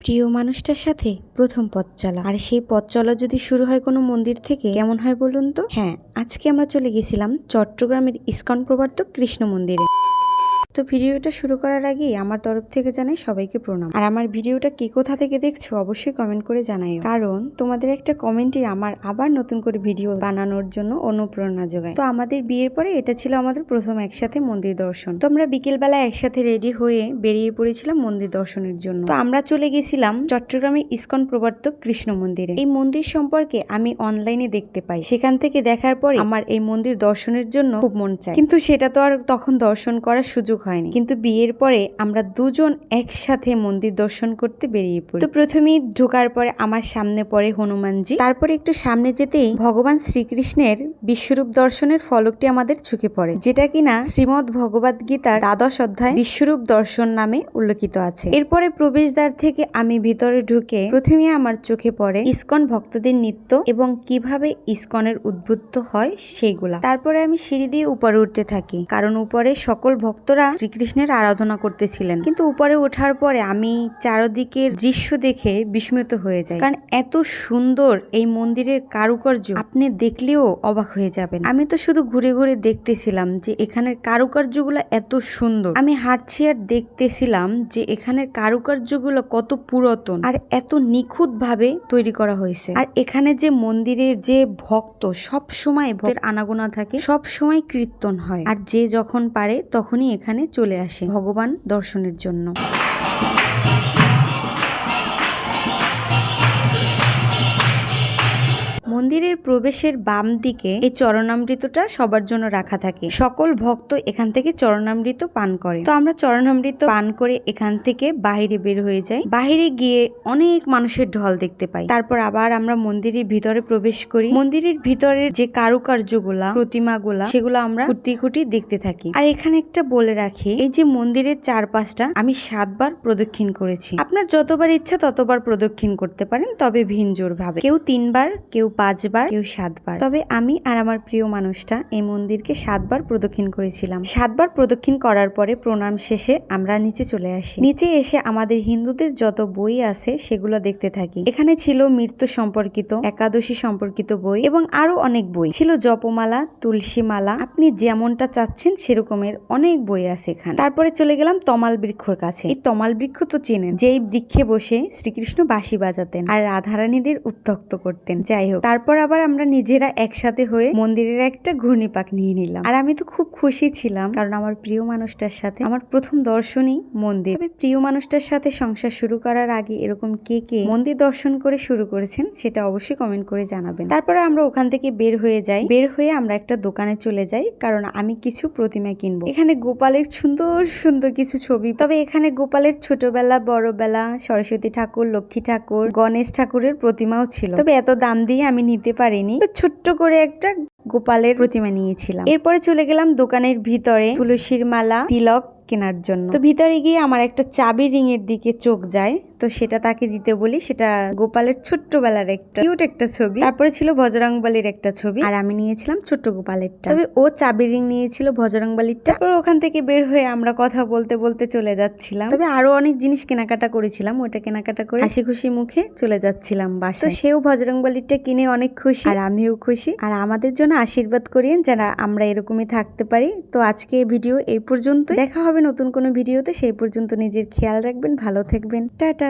প্রিয় মানুষটার সাথে প্রথম পথ চলা। আর সেই পথ চলা যদি শুরু হয় কোনো মন্দির থেকে, কেমন হয় বলুন তো? হ্যাঁ আজকে আমরা চলে গেছিলাম চট্টগ্রামের ইস্কন প্রবর্তক কৃষ্ণ মন্দিরে। তো ভিডিওটা শুরু করার আগেই আমার তরফ থেকে জানাই সবাইকে প্রণাম। আর আমার ভিডিওটা কে কোথা থেকে দেখছ অবশ্যই কমেন্ট করে জানাই কারণ তোমাদের একটা কমেন্টই আমার আবার নতুন করে ভিডিও বানানোর জন্য অনুপ্রেরণা যোগায়। তো আমাদের বিয়ের পরে এটা ছিল আমাদের প্রথম একসাথে মন্দির দর্শন। তো আমরা বিকেলবেলা একসাথে রেডি হয়ে বেরিয়ে পড়েছিলাম মন্দির দর্শনের জন্য। তো আমরা চলে গেছিলাম চট্টগ্রামে ইস্কন প্রবর্তক কৃষ্ণ মন্দিরে। এই মন্দির সম্পর্কে আমি অনলাইনে দেখতে পাই। সেখান থেকে দেখার পরে আমার এই মন্দির দর্শনের জন্য খুব মন চায়। কিন্তু সেটা তো আর তখন দর্শন করার সুযোগ হয়নি। কিন্তু বিয়ের পরে আমরা দুজন একসাথে মন্দির দর্শন করতে বেরিয়ে পড়ি। তো প্রথমেই ঢোকার পরে আমার সামনে পড়ে হনুমানজি। তারপরে একটু সামনে যেতেই ভগবান শ্রীকৃষ্ণের বিশ্বরূপ দর্শনের ফলকটি আমাদের চোখে পড়ে, যেটা কিনা শ্রীমদ ভগবদ গীতার দ্বাদশ অধ্যায় বিশ্বরূপ দর্শন নামে উল্লেখিত আছে। এরপরে প্রবেশদ্বার থেকে আমি ভিতরে ঢুকে প্রথমে আমার চোখে পড়ে ইসকন ভক্তদের নৃত্য এবং কীভাবে ইসকনের উদ্বুদ্ধ হয় সেইগুলা তারপরে আমি সিঁড়ি দিয়ে উপরে উঠতে থাকি, কারণ উপরে সকল ভক্তরা শ্রীকৃষ্ণের আরাধনা করতেছিলেন। কিন্তু উপরে ওঠার পরে আমি চারদিকের দৃশ্য দেখে বিস্মিত হয়ে যাই। কারণ এত সুন্দর এই মন্দিরের কারুকার্য, আপনি দেখলেও অবাক হয়ে যাবেন। আমি তো শুধু ঘুরে ঘুরে দেখতেছিলাম যে এখানের কারুকার্যগুলো এত সুন্দর। আমি হাঁটছি আর দেখতেছিলাম যে এখানের কারুকার্যগুলো কত পুরাতন আর এত নিখুঁত ভাবে তৈরি করা হয়েছে। আর এখানে যে মন্দিরের যে ভক্ত সব সময় ভক্তের আনাগোনা থাকে সব সময় কীর্তন হয়। আর যে যখন পারে তখনই এখানে চলে আসে ভগবান দর্শনের জন্য। মন্দিরের প্রবেশের বাম দিকে এই চরণামৃতটা সবার জন্য রাখা থাকে। সকল ভক্ত এখান থেকে চরণামৃত পান করে। তো আমরা চরণামৃত পান করে এখান থেকে বাইরে বের হয়ে যাই। বাইরে গিয়ে অনেক মানুষের ঢল দেখতে পাই। তারপর আবার আমরা মন্দিরের ভিতরে প্রবেশ করি। মন্দিরের ভিতরের যে কারুকার্যগুলা, প্রতিমাগুলা, সেগুলো আমরা খুঁটি খুঁটি দেখতে থাকি। আর এখানে একটা বলে রাখি, এই যে মন্দিরের চারপাশটা আমি সাতবার প্রদক্ষিণ করেছি। আপনার যতবার ইচ্ছা ততবার প্রদক্ষিণ করতে পারেন, তবে ভিনজোর ভাবে কেউ তিনবার, কেউ পাঁচবার, কেউ সাতবার। তবে আমি আর আমার প্রিয় মানুষটা এই মন্দিরকে সাতবার প্রদক্ষিণ করেছিলাম। সাতবার প্রদক্ষিণ করার পরে প্রণাম শেষে আমরা নিচে চলে আসি। নিচে এসে আমাদের হিন্দুদের যত বই আছে সেগুলো দেখতে থাকি। এখানে ছিল মৃত্যু সম্পর্কিত, একাদশী সম্পর্কিত বই এবং আরও অনেক বই। ছিল জপমালা তুলসী মালা আপনি যেমনটা চাচ্ছেন সেরকমের অনেক বই আছে এখানে। তারপরে চলে গেলাম তমাল বৃক্ষর কাছে। এই তমাল বৃক্ষ তো চেনেন। যেই বৃক্ষে বসে শ্রীকৃষ্ণ বাঁশি বাজাতেন আর রাধারানীদের উত্তক্ত করতেন। যাই হোক তারপর আবার আমরা নিজেরা একসাথে হয়ে মন্দিরের একটা ঘূর্ণিপাক নিয়ে নিলাম। আর আমি তো খুব খুশি ছিলাম, কারণ আমার প্রিয় মানুষটার সাথে আমার প্রথম দর্শনই মন্দির। তবে প্রিয় মানুষটার সাথে সংসার শুরু করার আগে এরকম কে কে মন্দির দর্শন করে শুরু করেছেন, সেটা অবশ্যই কমেন্ট করে জানাবেন। তারপরে আমরা ওখান থেকে বের হয়ে যাই। বের হয়ে আমরা একটা দোকানে চলে যাই, কারণ আমি কিছু প্রতিমা কিনবো। এখানে গোপালের সুন্দর সুন্দর কিছু ছবি। তবে এখানে গোপালের ছোটবেলা, বড়বেলা, সরস্বতী ঠাকুর, লক্ষ্মী ঠাকুর, গণেশ ঠাকুরের প্রতিমাও ছিল। তবে এত দাম দিয়ে আমি নিতে পারিনি। তো ছোট্ট করে একটা গোপালের প্রতিমা নিয়েছিলাম। এরপরে চলে গেলাম দোকানের ভিতরে তুলসীর মালা, তিলক কেনার জন্য। তো ভিতরে গিয়ে আমার একটা চাবি রিং এর দিকে চোখ যায়। তো সেটা তাকে দিতে বলি। সেটা গোপালের ছোট্টবেলার একটা কিউট একটা ছবি। তারপরে ছিল বজরংবলির একটা ছবি। আর আমি নিয়েছিলাম ছোট্ট গোপালেরটা। তবে ও চাবি রিং নিয়েছিল বজরংবলিরটা। তারপর ওখান থেকে বের হয়ে আমরা কথা বলতে বলতে চলে যাচ্ছিলাম। তবে আরও অনেক জিনিস কেনাকাটা করেছিলাম। ওটা কেনাকাটা করে হাসি খুশি মুখে চলে যাচ্ছিলাম বাসায়। তো সেও বজরংবলিরটা কিনে অনেক খুশি। আর আমিও খুশি। আর আমাদের জন্য আশীর্বাদ করিয়েন যারা আমরা এরকমই থাকতে পারি। তো আজকে এই ভিডিও এই পর্যন্ত দেখা হবে নতুন কোনো ভিডিওতে। সেই পর্যন্ত নিজের খেয়াল রাখবেন, ভালো থাকবেন। টাটা!